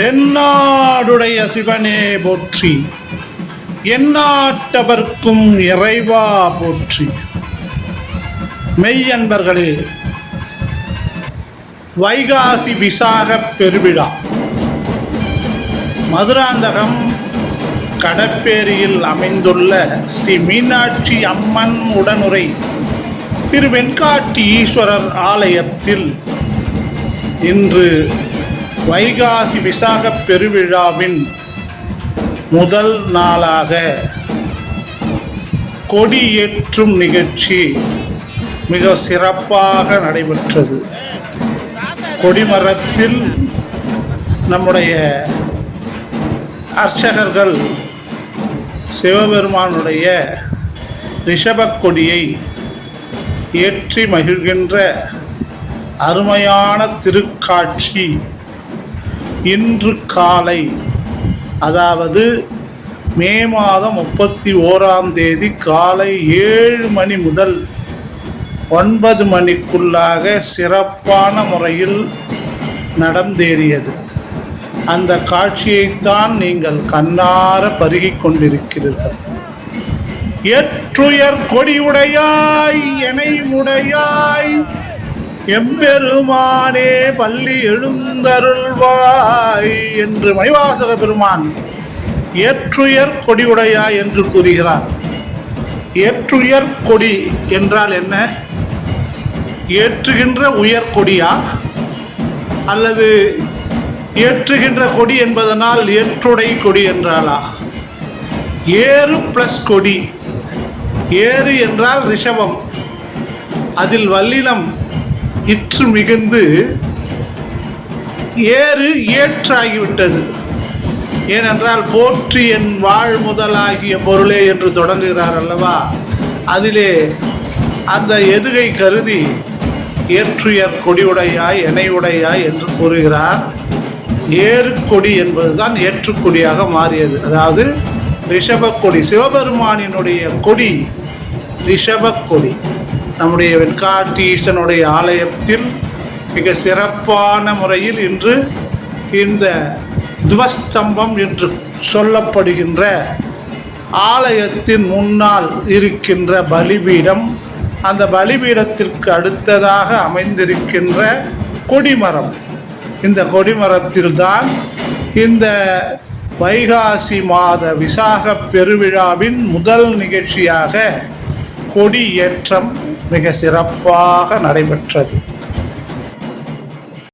தென்னாடுடைய சிவனே போற்றி. எந்நாட்டவர்க்கும் இறைவா போற்றி. மெய்யன்பர்களே வைகாசி விசாக பெருவிழா. மதுராந்தகம் கடப்பேரியில் அமைந்துள்ள ஸ்ரீ மீனாட்சி அம்மன் உடனுரை திரு வெண்காட்டி ஈஸ்வரர் ஆலயத்தில் இன்று வைகாசி விசாக பெருவிழாவின் முதல் நாளாக கொடியேற்றும் நிகழ்ச்சி மிக சிறப்பாக நடைபெற்றது. கொடிமரத்தில் நம்முடைய அர்ச்சகர்கள் சிவபெருமானுடைய ரிஷபக் கொடியை ஏற்றி மகிழ்கின்ற அருமையான திருக்காட்சி இன்று காலை அதாவது மே மாதம் முப்பத்தி ஓராம் தேதி காலை ஏழு மணி முதல் ஒன்பது மணிக்குள்ளாக சிறப்பான முறையில் நடந்தேறியது. அந்த காட்சியைத்தான் நீங்கள் கண்ணார பருகிக் கொண்டிருக்கிறீர்கள். ஏற்றுயர் கொடியுடையாய் எனை உடையாய் எம்பெருமானே பள்ளி எழுந்தருள்வாய் என்று மணிவாசக பெருமான் ஏற்றுயர் கொடியுடையாய் என்று கூறுகிறார். ஏற்றுயர் கொடி என்றால் என்ன? ஏற்றுகின்ற உயர் கொடியா? அல்லது ஏற்றுகின்ற கொடி என்பதனால் ஏற்றுடை கொடி என்றாலா? ஏறு பிளஸ் கொடி. ஏறு என்றால் ரிஷபம். அதில் வல்லினம் இற்று மிகுந்து ஏறு ஏற்றாகிவிட்டது. ஏனென்றால் போற்றி என் வாழ் முதலாகிய பொருளே என்று தொடங்குகிறார் அல்லவா? அதிலே அந்த எதுகை கருதி ஏற்றுயர் கொடியுடையாய் எனையுடையாய் என்று கூறுகிறார். ஏறுக்கொடி என்பதுதான் ஏற்றுக்கொடியாக மாறியது. அதாவது ரிஷபக்கொடி சிவபெருமானினுடைய கொடி ரிஷபக்கொடி நம்முடைய வெண்காட்டீசனுடைய ஆலயத்தில் மிக சிறப்பான முறையில் இன்று இந்த துவஸ்தம்பம் என்று சொல்லப்படுகின்ற ஆலயத்தின் முன்னால் இருக்கின்ற பலிபீடம் அந்த பலிபீடத்திற்கு அடுத்ததாக அமைந்திருக்கின்ற கொடிமரம். இந்த கொடிமரத்தில்தான் இந்த வைகாசி மாத விசாக பெருவிழாவின் முதல் நிகழ்ச்சியாக கொடியேற்றம் மிக சிறப்பாக நடைபெற்றது.